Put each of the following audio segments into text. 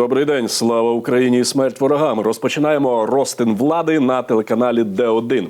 Добрий день, слава Україні і смерть ворогам. Розпочинаємо розтин влади на телеканалі Д1.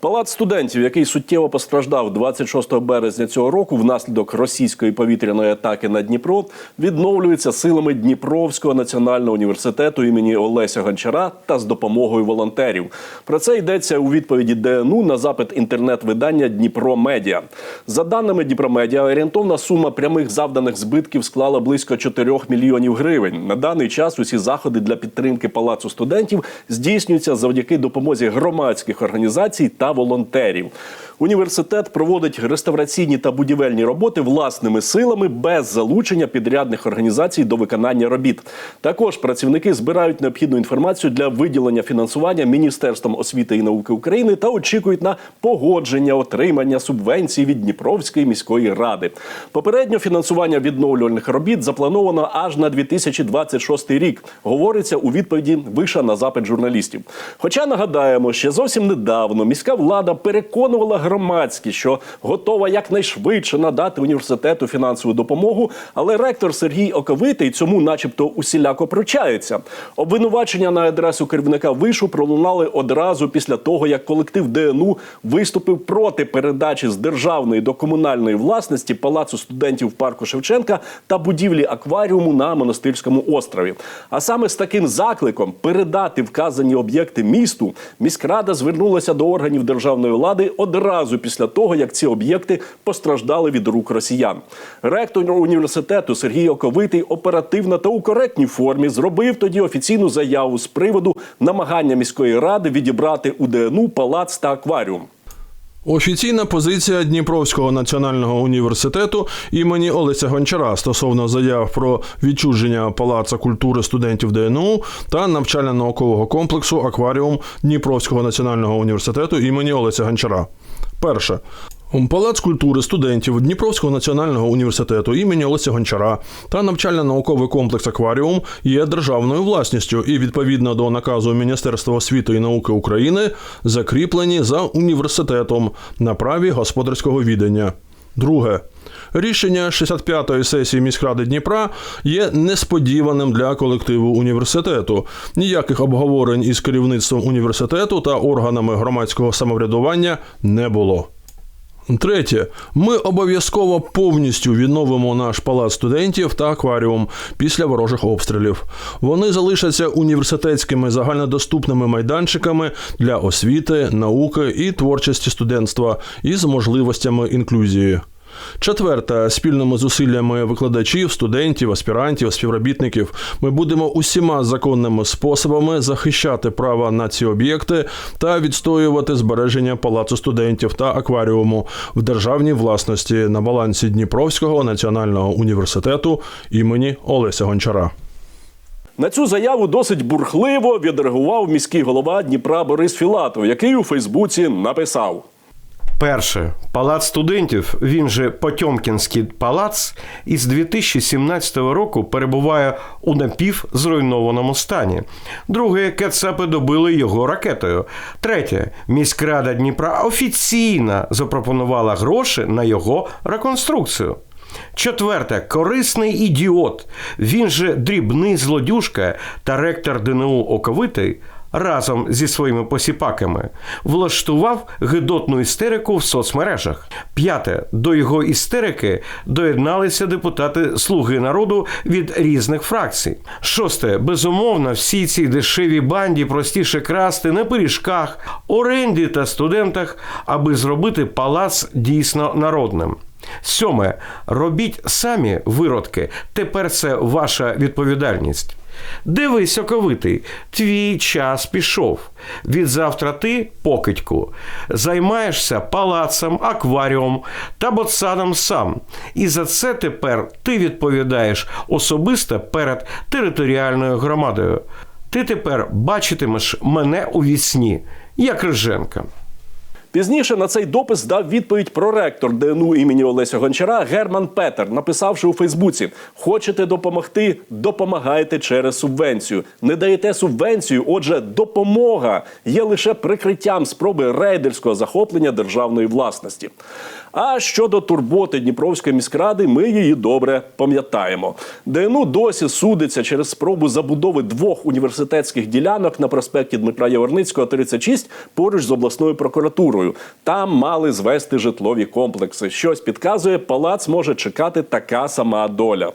Палац студентів, який суттєво постраждав 26 березня цього року внаслідок російської повітряної атаки на Дніпро, відновлюється силами Дніпровського національного університету імені Олеся Гончара та з допомогою волонтерів. Про це йдеться у відповіді ДНУ на запит інтернет-видання Дніпро Медіа. За даними Дніпромедіа, орієнтовна сума прямих завданих збитків склала близько 4 мільйонів гривень. На даний час усі заходи для підтримки палацу студентів здійснюються завдяки допомозі громадських організацій та волонтерів. Університет проводить реставраційні та будівельні роботи власними силами без залучення підрядних організацій до виконання робіт. Також працівники збирають необхідну інформацію для виділення фінансування Міністерством освіти і науки України та очікують на погодження отримання субвенцій від Дніпровської міської ради. Попередньо фінансування відновлювальних робіт заплановано аж на 2026 рік. Говориться у відповіді виша на запит журналістів. Хоча нагадаємо, ще зовсім недавно міська влада переконувала громадськість, що готова якнайшвидше надати університету фінансову допомогу, але ректор Сергій Оковитий цьому, начебто, усіляко пручається. Обвинувачення на адресу керівника вишу пролунали одразу після того, як колектив ДНУ виступив проти передачі з державної до комунальної власності палацу студентів парку Шевченка та будівлі акваріуму на монастирському острові. А саме з таким закликом передати вказані об'єкти місту міськрада звернулася до органів державної влади одразу після того, як ці об'єкти постраждали від рук росіян. Ректор університету Сергій Оковитий оперативно та у коректній формі зробив тоді офіційну заяву з приводу намагання міської ради відібрати у ДНУ палац та акваріум. Офіційна позиція Дніпровського національного університету імені Олеся Гончара стосовно заяв про відчуження Палаца культури студентів ДНУ та навчально-наукового комплексу Акваріум Дніпровського національного університету імені Олеся Гончара. Перше. Палац культури студентів Дніпровського національного університету імені Олеся Гончара та навчально-науковий комплекс Акваріум є державною власністю і відповідно до наказу Міністерства освіти і науки України закріплені за університетом на праві господарського відання. Друге. Рішення 65-ї сесії міськради Дніпра є несподіваним для колективу університету. Ніяких обговорень із керівництвом університету та органами громадського самоврядування не було. Третє, ми обов'язково повністю відновимо наш палац студентів та акваріум після ворожих обстрілів. Вони залишаться університетськими загальнодоступними майданчиками для освіти, науки і творчості студентства із можливостями інклюзії. Четверте, спільними зусиллями викладачів, студентів, аспірантів, співробітників ми будемо усіма законними способами захищати права на ці об'єкти та відстоювати збереження палацу студентів та акваріуму в державній власності на балансі Дніпровського національного університету імені Олеся Гончара. На цю заяву досить бурхливо відреагував міський голова Дніпра Борис Філатов, який у Фейсбуці написав. Перше, палац студентів, він же Потьомкінський палац, із 2017 року перебуває у напівзруйнованому стані. Друге, кацапи добили його ракетою. Третє, міськрада Дніпра офіційно запропонувала гроші на його реконструкцію. Четверте, корисний ідіот. Він же дрібний злодюжка та ректор ДНУ Оковитий разом зі своїми посіпаками влаштував гидотну істерику в соцмережах. П'яте, до його істерики доєдналися депутати Слуги народу від різних фракцій. Шосте, безумовно, всі ці дешеві банді простіше красти на пиріжках, оренді та студентах, аби зробити палац дійсно народним. Сьоме, робіть самі виродки. Тепер це ваша відповідальність. Дивись, оковитий, твій час пішов. Від завтра ти, покидьку, займаєшся палацем, акваріумом та ботсадом сам. І за це тепер ти відповідаєш особисто перед територіальною громадою. Ти тепер бачитимеш мене у вісні, як Риженка. Пізніше на цей допис дав відповідь проректор ДНУ імені Олеся Гончара Герман Петер, написавши у Фейсбуці: Хочете допомогти? Допомагайте через субвенцію. Не даєте субвенцію, отже, допомога є лише прикриттям спроби рейдерського захоплення державної власності. А щодо турботи Дніпровської міськради, ми її добре пам'ятаємо. ДНУ досі судиться через спробу забудови двох університетських ділянок на проспекті Дмитра Яворницького, 36, поруч з обласною прокуратурою. Там мали звести житлові комплекси. Щось підказує, палац може чекати така сама доля.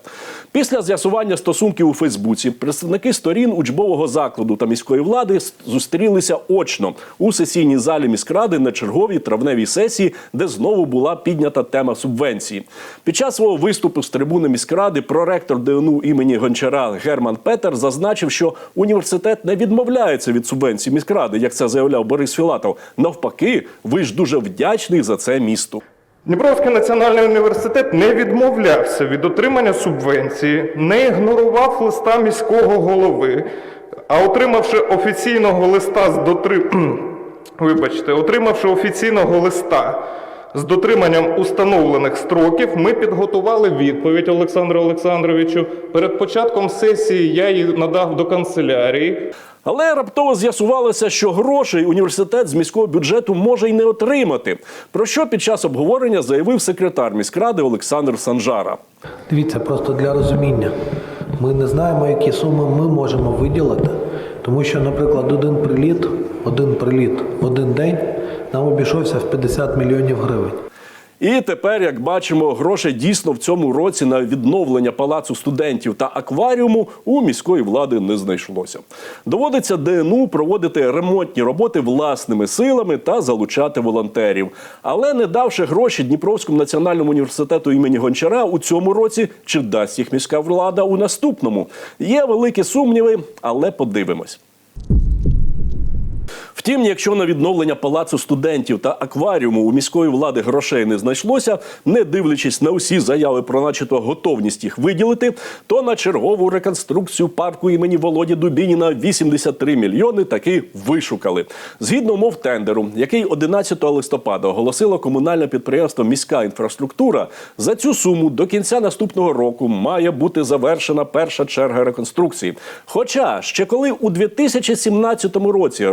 Після з'ясування стосунків у Фейсбуці представники сторін учбового закладу та міської влади зустрілися очно у сесійній залі міськради на черговій травневій сесії, де знову була піднята тема субвенції. Під час свого виступу з трибуни міськради проректор ДНУ імені Гончара Герман Петер зазначив, що університет не відмовляється від субвенції міськради, як це заявляв Борис Філатов. Навпаки, ви ж дуже вдячний за це місту. Дніпровський національний університет не відмовлявся від отримання субвенції, не ігнорував листа міського голови, а отримавши офіційного листа з дотри... Вибачте, отримавши офіційного листа з дотриманням установлених строків, ми підготували відповідь Олександру Олександровичу. Перед початком сесії я її надав до канцелярії. Але раптово з'ясувалося, що грошей університет з міського бюджету може й не отримати. Про що під час обговорення заявив секретар міськради Олександр Санжара. Дивіться, просто для розуміння. Ми не знаємо, які суми ми можемо виділити, тому що, наприклад, один приліт, один приліт в один день нам обійшовся в 50 мільйонів гривень. І тепер, як бачимо, грошей дійсно в цьому році на відновлення палацу студентів та акваріуму у міської влади не знайшлося. Доводиться ДНУ проводити ремонтні роботи власними силами та залучати волонтерів. Але не давши гроші Дніпровському національному університету імені Гончара у цьому році, чи дасть їх міська влада у наступному? Є великі сумніви, але подивимось. Втім, якщо на відновлення палацу студентів та акваріуму у міської влади грошей не знайшлося, не дивлячись на усі заяви про начебто готовність їх виділити, то на чергову реконструкцію парку імені Володі Дубініна 83 мільйони таки вишукали. Згідно умов тендеру, який 11 листопада оголосило комунальне підприємство Міська інфраструктура, за цю суму до кінця наступного року має бути завершена перша черга реконструкції. Хоча ще коли у 2017 році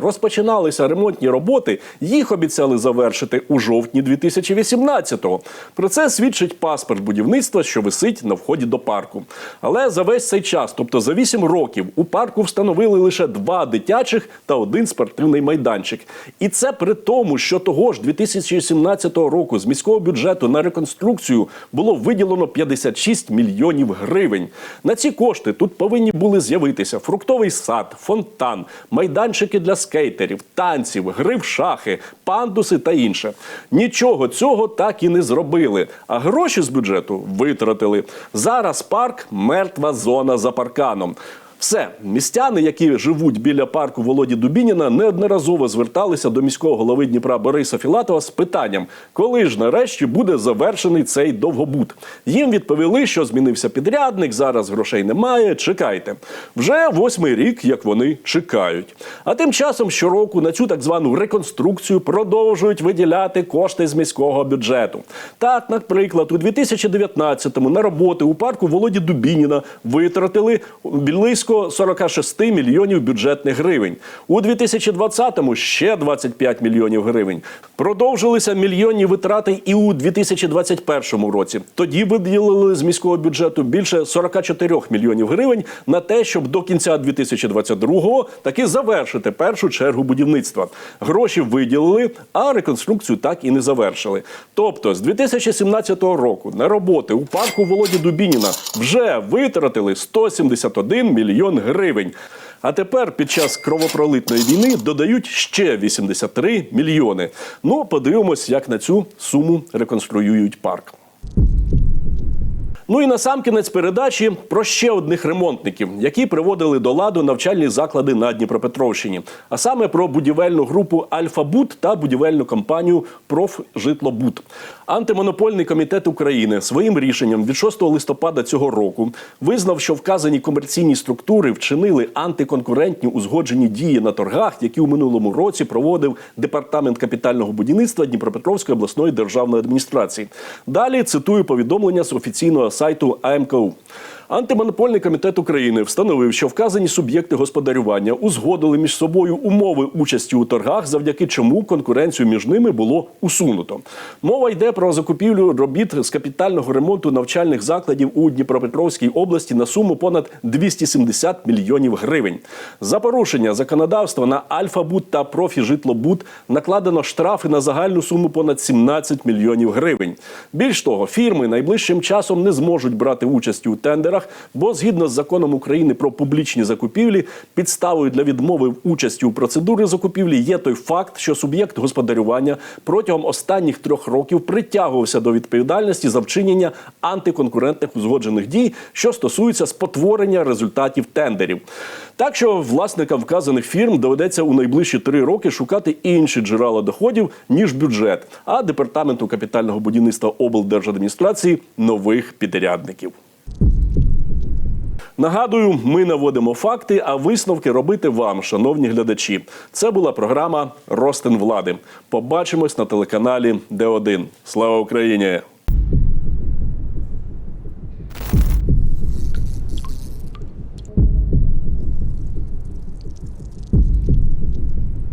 розпочиналися ремонтні роботи, їх обіцяли завершити у жовтні 2018-го. Про це свідчить паспорт будівництва, що висить на вході до парку. Але за весь цей час, тобто за 8 років, у парку встановили лише два дитячих та один спортивний майданчик. І це при тому, що того ж 2017 року з міського бюджету на реконструкцію було виділено 56 мільйонів гривень. На ці кошти тут повинні були з'явитися фруктовий сад, фонтан, майданчики для скейтерів, танців, гри в шахи, пандуси та інше. Нічого цього так і не зробили. А гроші з бюджету витратили. Зараз парк мертва зона за парканом. Все, містяни, які живуть біля парку Володі Дубініна, неодноразово зверталися до міського голови Дніпра Бориса Філатова з питанням, коли ж нарешті буде завершений цей довгобуд. Їм відповіли, що змінився підрядник, зараз грошей немає. Чекайте. Вже восьмий рік, як вони чекають. А тим часом щороку на цю так звану реконструкцію продовжують виділяти кошти з міського бюджету. Так, наприклад, у 2019-му на роботи у парку Володі Дубініна витратили близько 46 мільйонів бюджетних гривень. У 2020-му ще 25 мільйонів гривень. Продовжилися мільйонні витрати і у 2021 році. Тоді виділили з міського бюджету більше 44 мільйонів гривень на те, щоб до кінця 2022-го таки завершити першу чергу будівництва. Гроші виділили, а реконструкцію так і не завершили. Тобто з 2017 року на роботи у парку Володі Дубініна вже витратили 171 мільйон гривень. А тепер під час кровопролитної війни додають ще 83 мільйони. Ну, подивимось, як на цю суму реконструюють парк. Ну і на сам кінець передачі про ще одних ремонтників, які приводили до ладу навчальні заклади на Дніпропетровщині, а саме про будівельну групу Альфа-Буд та будівельну компанію Профжитлобуд. Антимонопольний комітет України своїм рішенням від 6 листопада цього року визнав, що вказані комерційні структури вчинили антиконкурентні узгоджені дії на торгах, які у минулому році проводив департамент капітального будівництва Дніпропетровської обласної державної адміністрації. Далі цитую повідомлення з офіційного сайту АМКУ. Антимонопольний комітет України встановив, що вказані суб'єкти господарювання узгодили між собою умови участі у торгах, завдяки чому конкуренцію між ними було усунуто. Мова йде про закупівлю робіт з капітального ремонту навчальних закладів у Дніпропетровській області на суму понад 270 мільйонів гривень. За порушення законодавства на Альфа-Буд та Профіжитлобуд накладено штрафи на загальну суму понад 17 мільйонів гривень. Більш того, фірми найближчим часом не зможуть брати участь у тендерах, бо згідно з законом України про публічні закупівлі, підставою для відмови в участі у процедурі закупівлі є той факт, що суб'єкт господарювання протягом останніх трьох років притягувався до відповідальності за вчинення антиконкурентних узгоджених дій, що стосуються спотворення результатів тендерів. Так що власникам вказаних фірм доведеться у найближчі три роки шукати інші джерела доходів ніж бюджет, а департаменту капітального будівництва облдержадміністрації нових підрядників. Нагадую, ми наводимо факти, а висновки робити вам, шановні глядачі. Це була програма Ростин влади. Побачимось на телеканалі Д1. Слава Україні!